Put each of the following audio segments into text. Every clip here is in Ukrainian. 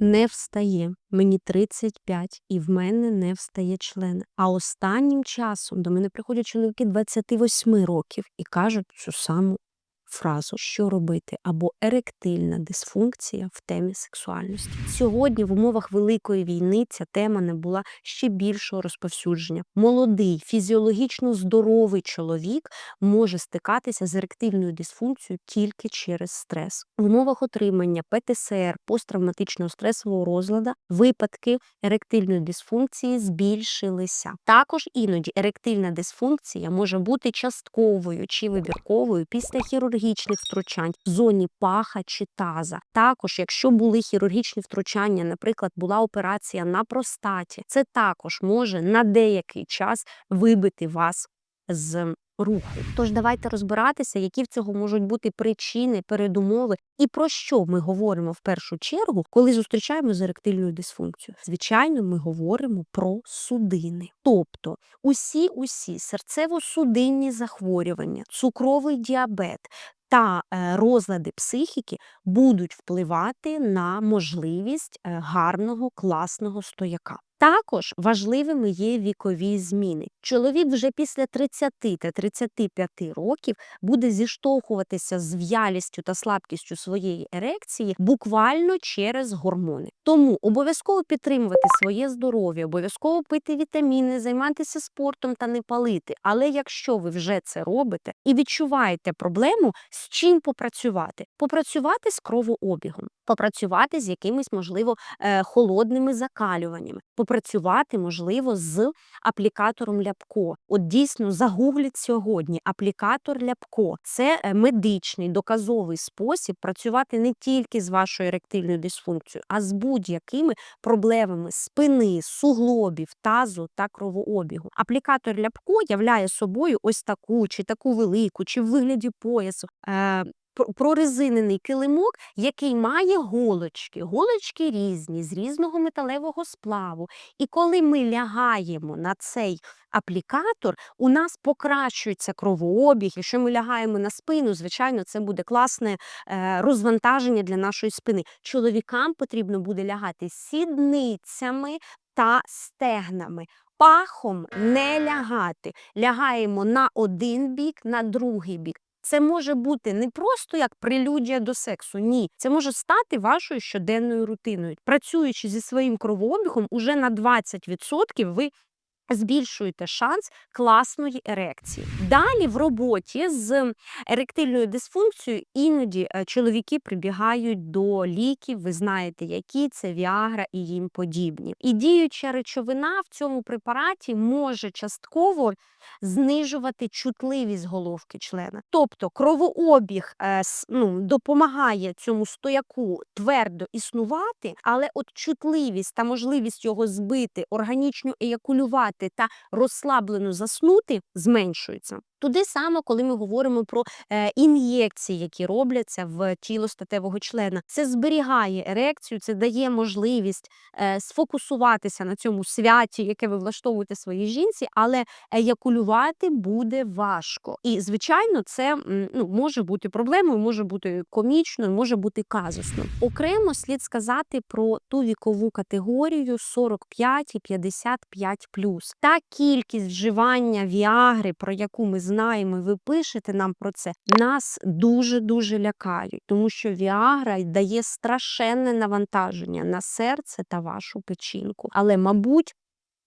не встає. Мені 35, і в мене не встає член. А останнім часом до мене приходять чоловіки 28 років і кажуть цю саму фразу, що робити, або еректильна дисфункція в темі сексуальності. Сьогодні в умовах великої війни ця тема не була ще більшого розповсюдження. Молодий, фізіологічно здоровий чоловік може стикатися з еректильною дисфункцією тільки через стрес. В умовах отримання ПТСР посттравматичного стресового розладу випадки еректильної дисфункції збільшилися. Також іноді еректильна дисфункція може бути частковою чи вибірковою після хірургічних втручань в зоні паха чи таза. Також, якщо були хірургічні втручання, наприклад, була операція на простаті, це також може на деякий час вибити вас з руху. Тож давайте розбиратися, які в цього можуть бути причини, передумови і про що ми говоримо в першу чергу, коли зустрічаємо з еректильною дисфункцією. Звичайно, ми говоримо про судини, тобто усі усі серцево-судинні захворювання, цукровий діабет. Та е, розлади психіки будуть впливати на можливість е, гарного класного стояка. Також важливими є вікові зміни. Чоловік вже після 30 та 35 років буде зіштовхуватися з в'ялістю та слабкістю своєї ерекції буквально через гормони. Тому обов'язково підтримувати своє здоров'я, обов'язково пити вітаміни, займатися спортом та не палити. Але якщо ви вже це робите і відчуваєте проблему, з чим попрацювати? Попрацювати з кровообігом, попрацювати з якимись, можливо, е, холодними закалюваннями попрацювати, можливо, з аплікатором ляпко. От дійсно загугліть сьогодні аплікатор ляпко. Це е, медичний доказовий спосіб працювати не тільки з вашою еректильною дисфункцією, а з будь-якими проблемами спини, суглобів, тазу та кровообігу. Аплікатор ляпко являє собою ось таку чи таку велику, чи в вигляді поясу. Прорезинений килимок, який має голочки. Голочки різні, з різного металевого сплаву. І коли ми лягаємо на цей аплікатор, у нас покращується кровообіг. Якщо ми лягаємо на спину, звичайно, це буде класне е, розвантаження для нашої спини. Чоловікам потрібно буде лягати сідницями та стегнами. Пахом не лягати. Лягаємо на один бік, на другий бік. Це може бути не просто як прелюдія до сексу, ні. Це може стати вашою щоденною рутиною. Працюючи зі своїм кровообігом, уже на 20% ви збільшуєте шанс класної ерекції. Далі в роботі з еректильною дисфункцією іноді е, чоловіки прибігають до ліків, ви знаєте, які це Віагра і їм подібні. І діюча речовина в цьому препараті може частково знижувати чутливість головки члена. Тобто кровообіг е, ну, допомагає цьому стояку твердо існувати, але от чутливість та можливість його збити, органічно еякулювати та розслаблено заснути зменшується. Туди саме, коли ми говоримо про е, ін'єкції, які робляться в тіло статевого члена, це зберігає ерекцію, це дає можливість е, сфокусуватися на цьому святі, яке ви влаштовуєте своїй жінці, але еякулювати буде важко. І, звичайно, це ну, може бути проблемою, може бути комічною, може бути казусною. Окремо слід сказати про ту вікову категорію 45 і 55 Та кількість вживання віагри, про яку ми знаємо, ви пишете нам про це, нас дуже-дуже лякають, тому що Віагра дає страшенне навантаження на серце та вашу печінку. Але, мабуть,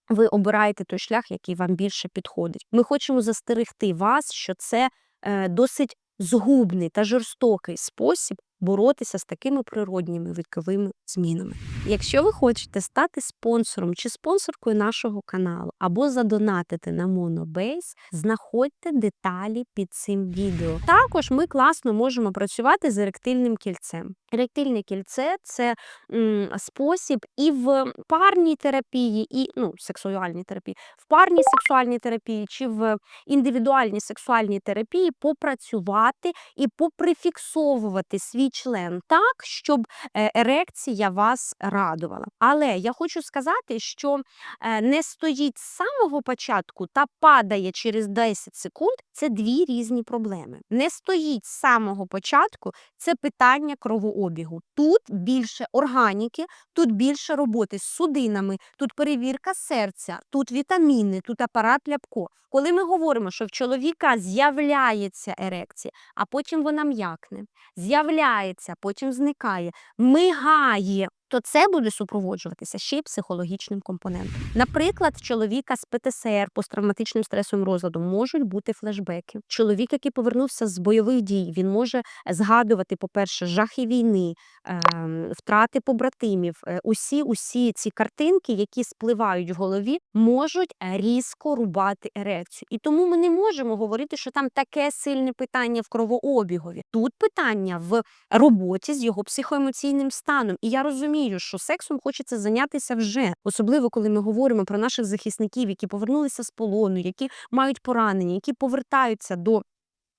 ви обираєте той шлях, який вам більше підходить. Ми хочемо застерегти вас, що це е, досить згубний та жорстокий спосіб боротися з такими природніми віковими змінами. Якщо ви хочете стати спонсором чи спонсоркою нашого каналу або задонатити на Monobase, знаходьте деталі під цим відео. Також ми класно можемо працювати з еректильним кільцем. Еректильне кільце це м, спосіб і в парній терапії, і ну, сексуальній терапії, в парній сексуальній терапії чи в індивідуальній сексуальній терапії попрацювати і поприфіксовувати свій член так, щоб е, ерекція вас радувала. Але я хочу сказати, що е, не стоїть з самого початку та падає через 10 секунд. Це дві різні проблеми. Не стоїть з самого початку це питання кровообігу. Тут більше органіки, тут більше роботи з судинами, тут перевірка серця, тут вітаміни, тут апарат ляпко. Коли ми говоримо, що в чоловіка з'являється ерекція, а потім вона м'якне, з'являється, потім зникає, мигає. То це буде супроводжуватися ще й психологічним компонентом. Наприклад, чоловіка з ПТСР, посттравматичним стресовим розладом, можуть бути флешбеки. Чоловік, який повернувся з бойових дій, він може згадувати, по-перше, жахи війни, ем, втрати побратимів. Е, Усі, усі ці картинки, які спливають в голові, можуть е, різко рубати ерекцію. І тому ми не можемо говорити, що там таке сильне питання в кровообігові. Тут питання в роботі з його психоемоційним станом. І я розумію, що сексом хочеться зайнятися вже, особливо коли ми говоримо про наших захисників, які повернулися з полону, які мають поранення, які повертаються до.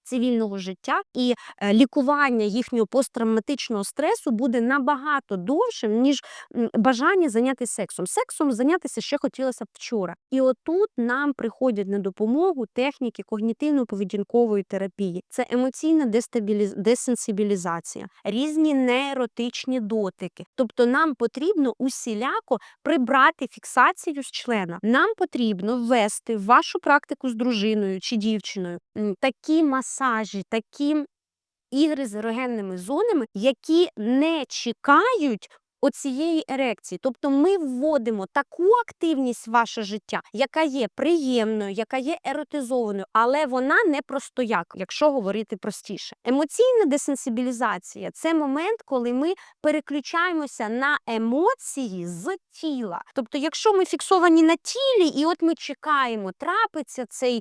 Цивільного життя і е, лікування їхнього посттравматичного стресу буде набагато довшим, ніж бажання зайнятися сексом. Сексом зайнятися ще хотілося б вчора. І отут нам приходять на допомогу техніки когнітивно-поведінкової терапії. Це емоційна дестабіліз... десенсибілізація, різні нееротичні дотики. Тобто нам потрібно усіляко прибрати фіксацію з члена. Нам потрібно ввести в вашу практику з дружиною чи дівчиною такі масажі, такі ігри з ерогенними зонами, які не чекають. Оцієї ерекції, тобто ми вводимо таку активність в ваше життя, яка є приємною, яка є еротизованою, але вона не простояк, якщо говорити простіше. Емоційна десенсибілізація це момент, коли ми переключаємося на емоції з тіла. Тобто, якщо ми фіксовані на тілі, і от ми чекаємо, трапиться цей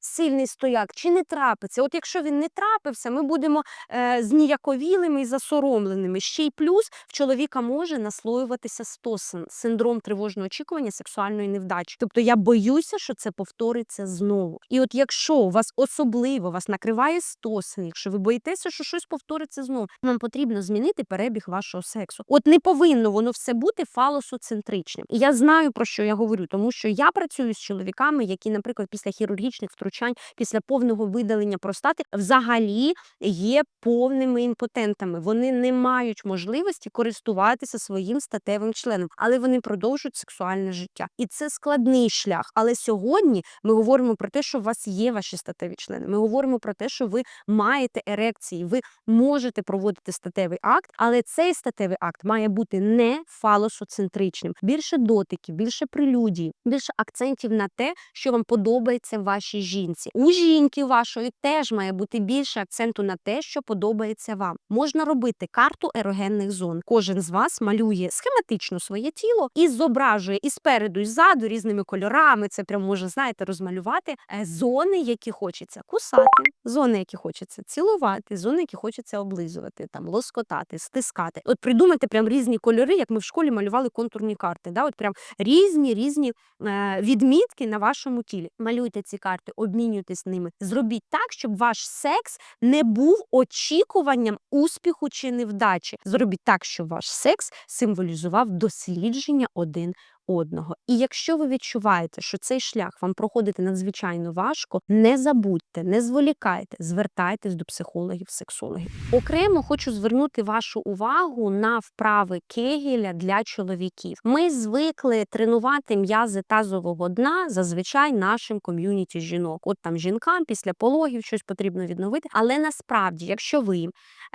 сильний стояк чи не трапиться. От якщо він не трапився, ми будемо е, зніяковілими і засоромленими. Ще й плюс в чоловіка може наслоюватися стосин, синдром тривожного очікування сексуальної невдачі. Тобто я боюся, що це повториться знову. І от якщо у вас особливо вас накриває стосин, якщо ви боїтеся, що щось повториться знову, вам потрібно змінити перебіг вашого сексу. От не повинно воно все бути фалосоцентричним. І я знаю про що я говорю, тому що я працюю з чоловіками, які, наприклад, після хірургічних втручань, після повного видалення простати, взагалі є повними імпотентами. Вони не мають можливості користуватися своїм статевим членом, але вони продовжують сексуальне життя. І це складний шлях. Але сьогодні ми говоримо про те, що у вас є ваші статеві члени. Ми говоримо про те, що ви маєте ерекції, ви можете проводити статевий акт, але цей статевий акт має бути не фалосоцентричним. Більше дотиків, більше прелюдій, більше акцентів на те, що вам подобається вашій жінці. У жінки вашої теж має бути більше акценту на те, що подобається вам. Можна робити карту ерогенних зон. Кожен з вас малює схематично своє тіло і зображує і спереду, і ззаду різними кольорами. Це прям може, знаєте, розмалювати е, зони, які хочеться кусати, зони, які хочеться цілувати, зони, які хочеться облизувати, там лоскотати, стискати. От придумайте прям різні кольори, як ми в школі малювали контурні карти. Да? От прям різні різні е, відмітки на вашому тілі. Малюйте ці карти, обмінюйтесь ними. Зробіть так, щоб ваш секс не був очікуванням успіху чи невдачі. Зробіть так, щоб ваш секс символізував дослідження один одного. І якщо ви відчуваєте, що цей шлях вам проходити надзвичайно важко, не забудьте, не зволікайте, звертайтесь до психологів, сексологів. Окремо хочу звернути вашу увагу на вправи Кегеля для чоловіків. Ми звикли тренувати м'язи тазового дна зазвичай нашим ком'юніті жінок. От там жінкам після пологів щось потрібно відновити. Але насправді, якщо ви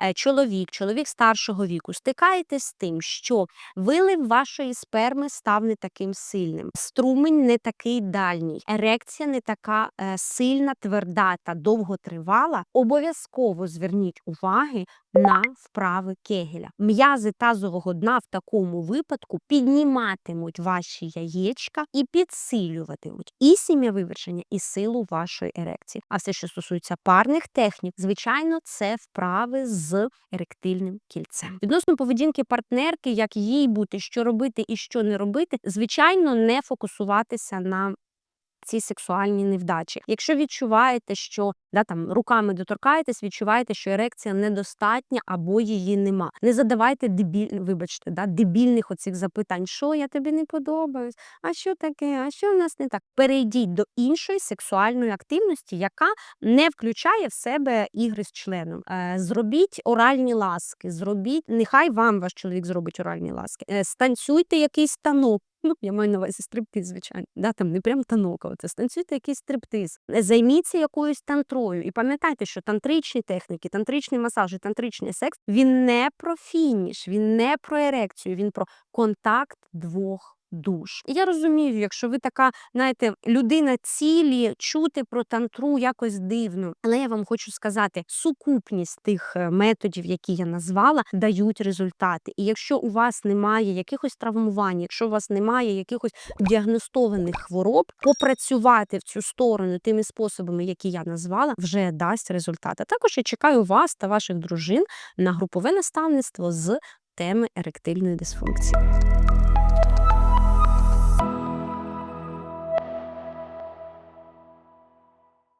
е, чоловік, чоловік старшого віку, стикаєтесь з тим, що вилив вашої сперми став не таким сильним, струмень не такий дальній, ерекція не така е, сильна, тверда та довготривала, обов'язково зверніть уваги на вправи Кегеля. М'язи тазового дна в такому випадку підніматимуть ваші яєчка і підсилюватимуть і сім'я вивершення, і силу вашої ерекції. А все, що стосується парних технік, звичайно, це вправи з еректильним кільцем. Відносно поведінки партнерки, як їй бути, що робити і що не робити, звичайно, не фокусуватися на ці сексуальні невдачі. Якщо відчуваєте, що да, там руками доторкаєтесь, відчуваєте, що ерекція недостатня або її нема. Не задавайте дебіль, вибачте, да, дебільних оцих запитань, що я тобі не подобаюсь, а що таке, а що в нас не так. Перейдіть до іншої сексуальної активності, яка не включає в себе ігри з членом. Е, Зробіть оральні ласки, зробіть, нехай вам ваш чоловік зробить оральні ласки. Е, Станцюйте якийсь танок. Ну, я маю на увазі стриптиз, звичайно. Да, там не прям танок, це станцюйте якийсь стриптиз. Е, Займіться якоюсь тантрою. І пам'ятайте, що тантричні техніки, тантричний масаж і тантричний секс він не про фініш, він не про ерекцію, він про контакт двох. Душ. Я розумію, якщо ви така, знаєте, людина цілі, чути про тантру якось дивно. Але я вам хочу сказати, сукупність тих е, методів, які я назвала, дають результати. І якщо у вас немає якихось травмувань, якщо у вас немає якихось діагностованих хвороб, попрацювати в цю сторону тими способами, які я назвала, вже дасть результат. А також я чекаю вас та ваших дружин на групове наставництво з теми еректильної дисфункції.